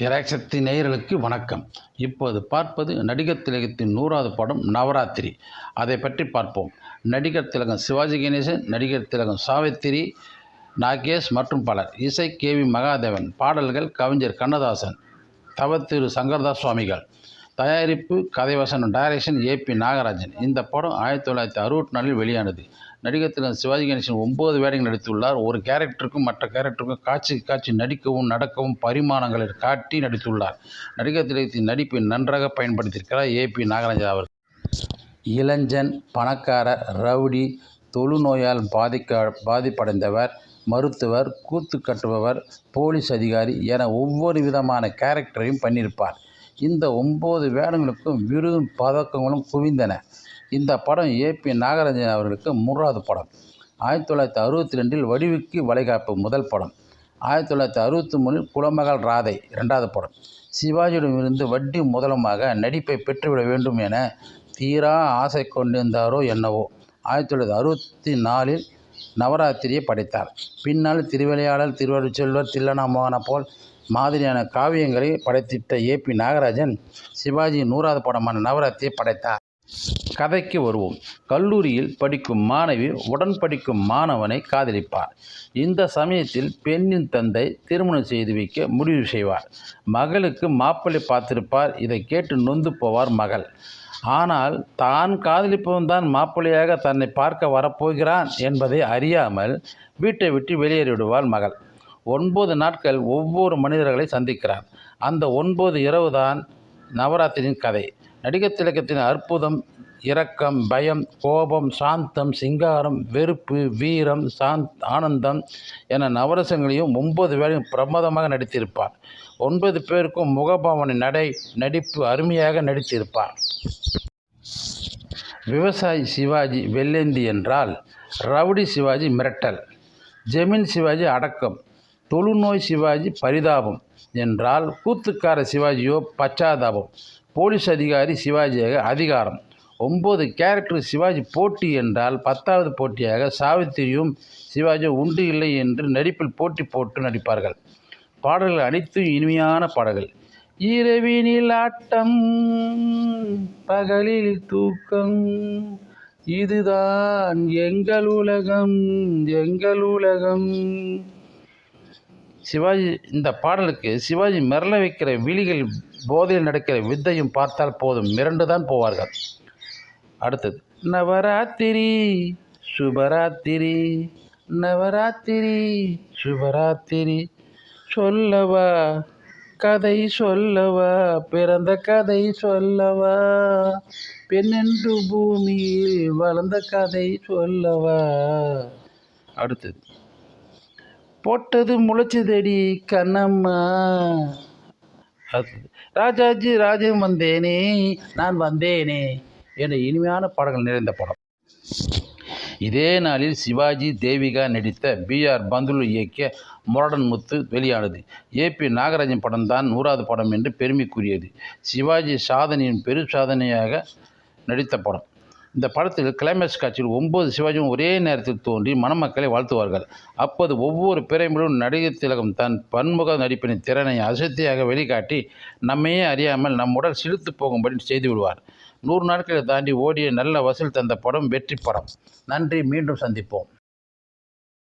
திரைசக்தி நேயர்களுக்கு வணக்கம். இப்போது பார்ப்பது நடிகர் திலகத்தின் நூறாவது படம் நவராத்திரி. அதை பற்றி பார்ப்போம். நடிகர் திலகம் சிவாஜி கணேசன் நடிகர் திலகம் சாவித்திரி நாகேஷ் மற்றும் பலர். இசை கே வி மகாதேவன் பாடல்கள் கவிஞர் கண்ணதாசன் தவத்திரு சங்கர்தாஸ் சுவாமிகள். தயாரிப்பு கதைவசனம் டைரக்ஷன் ஏபி நாகராஜன். இந்த படம் ஆயிரத்தி தொள்ளாயிரத்தி அறுபத்தி நாலில் வெளியானது. நடிகர் திலகம் சிவாஜி கணேசன் ஒன்பது வேடங்கள் நடித்துள்ளார். ஒரு கேரக்டருக்கும் மற்ற கேரக்டருக்கும் காட்சிக்கு காட்சி நடிக்கவும் நடக்கவும் பரிமாணங்களை காட்டி நடித்துள்ளார். நடிகர் திலகத்தின் நடிப்பை நன்றாக பயன்படுத்தியிருக்கிறார் ஏபி நாகராஜன் அவர் இளஞ்சன் பணக்காரர் ரவுடி தொழுநோயால் பாதிக்க பாதிப்படைந்தவர் மருத்துவர் கூத்து கட்டுபவர் போலீஸ் அதிகாரி என ஒவ்வொரு விதமான கேரக்டரையும் பண்ணியிருப்பார். இந்த ஒம்பது வேடங்களுக்கும் விருதும் பதக்கங்களும் குவிந்தன. இந்த படம் ஏபி நாகராஜன் அவர்களுக்கு மூன்றாவது படம். ஆயிரத்தி தொள்ளாயிரத்தி அறுபத்தி ரெண்டில் வடிவுக்கு வளைகாப்பு முதல் படம். ஆயிரத்தி தொள்ளாயிரத்தி அறுபத்தி மூணில் குலமகள் ராதை இரண்டாவது படம். சிவாஜியிடமிருந்து வட்டி முதலமாக நடிப்பை பெற்றுவிட வேண்டும் என தீரா ஆசை கொண்டிருந்தாரோ என்னவோ. ஆயிரத்தி தொள்ளாயிரத்தி அறுபத்தி நாலில் நவராத்திரியை படைத்தார். பின்னால் திருவிளையாடல் திருவருச்செல்வர் தில்லனாமோகன போல் மாதிரியான காவியங்களை படைத்திட்ட ஏபி நாகராஜன் சிவாஜியின் நூறாவது படமான நவராத்திரியை படைத்தார். கதைக்கு வருவோம். கல்லூரியில் படிக்கும் மாணவி உடன் படிக்கும் மாணவனை காதலிப்பார் இந்த சமயத்தில் பெண்ணின் தந்தை திருமணம் செய்து வைக்க முடிவு செய்வார். மகளுக்கு மாப்பிள்ளை பார்த்திருப்பார். இதை கேட்டு நொந்து போவார் மகள். ஆனால் தான் காதலிப்பவன் தான் மாப்பிள்ளையாக தன்னை பார்க்க வரப்போகிறான் என்பதை அறியாமல் வீட்டை விட்டு வெளியேறிவிடுவாள் மகள். ஒன்பது நாட்கள் ஒவ்வொரு மனிதர்களை சந்திக்கிறார். அந்த ஒன்பது இரவு தான் நவராத்திரியின் கதை. நடிகர் திலக்கத்தின் அற்புதம் இரக்கம் பயம் கோபம் சாந்தம் சிங்காரம் வெறுப்பு வீரம் சாந்த் ஆனந்தம் என நவரசங்களையும் ஒன்பது வேளையும் பிரமாதமாக நடித்திருப்பார். ஒன்பது பேருக்கும் முகபாவனை நடை நடிப்பு அருமையாக நடித்திருப்பார். விவசாயி சிவாஜி வெள்ளேந்தி என்றால் ரவுடி சிவாஜி மிரட்டல் ஜெமின் சிவாஜி அடக்கம் தொழுநோய் சிவாஜி பரிதாபம் என்றால் கூத்துக்கார சிவாஜியோ பச்சாதாபம் போலீஸ் அதிகாரி சிவாஜியாக அதிகாரம். ஒம்பது கேரக்டர் சிவாஜி போட்டி என்றால் பத்தாவது போட்டியாக சாவித்திரியும் சிவாஜி உண்டு இல்லை என்று நடிப்பில் போட்டி போட்டு நடிப்பார்கள். பாடல்கள் அனைத்தும் இனிமையான பாடல்கள். இரவினில் ஆட்டம் பகலில் தூக்கம். இதுதான் எங்கள் உலகம் எங்கள் உலகம். சிவாஜி இந்த பாடலுக்கு சிவாஜி மிரள வைக்கிற விழிகள் போதையில் நடக்கிற வித்தையும் பார்த்தால் போதும். மிரண்டு தான் போவார்கள். அடுத்தது. நவராத்திரி சுபராத்திரி நவராத்திரி சுபராத்திரி சொல்லவா கதை சொல்லவா பிறந்த கதை சொல்லவா பெண்ணென்று பூமியில் வளர்ந்த கதை சொல்லவா. அடுத்தது. போட்டது முளைச்சதடி கண்ணம்மா. அடுத்தது. ராஜாஜி ராஜன் வந்தேனே நான் வந்தேனே. என இனிமையான பாடல்கள் நிறைந்த படம். இதே நாளில் சிவாஜி தேவிகா நடித்த பி ஆர் பந்துலு இயக்கிய முரடன் முத்து வெளியானது. ஏபி நாகராஜன் படம் தான் நூறாவது படம் என்று பெருமைக்குரியது. சிவாஜி சாதனையின் பெரு சாதனையாக நடித்த படம். இந்த படத்தில் கிளைமேக்ஸ் காட்சியில் ஒன்பது சிவாஜியும் ஒரே நேரத்தில் தோன்றி மணமக்களை வாழ்த்துவார்கள். அப்போது ஒவ்வொரு பிறைமிலும் நடிகர் திலகம் தன் பன்முக நடிப்பின் திறனை அசத்தியாக வெளிக்காட்டி நம்மையே அறியாமல் நம் உடல் சிலுத்து போகும்படி செய்து விடுவார். நூறு நாட்களை தாண்டி ஓடிய நல்ல வசூல் தந்த படம் வெற்றி படம் நன்றி மீண்டும் சந்திப்போம்.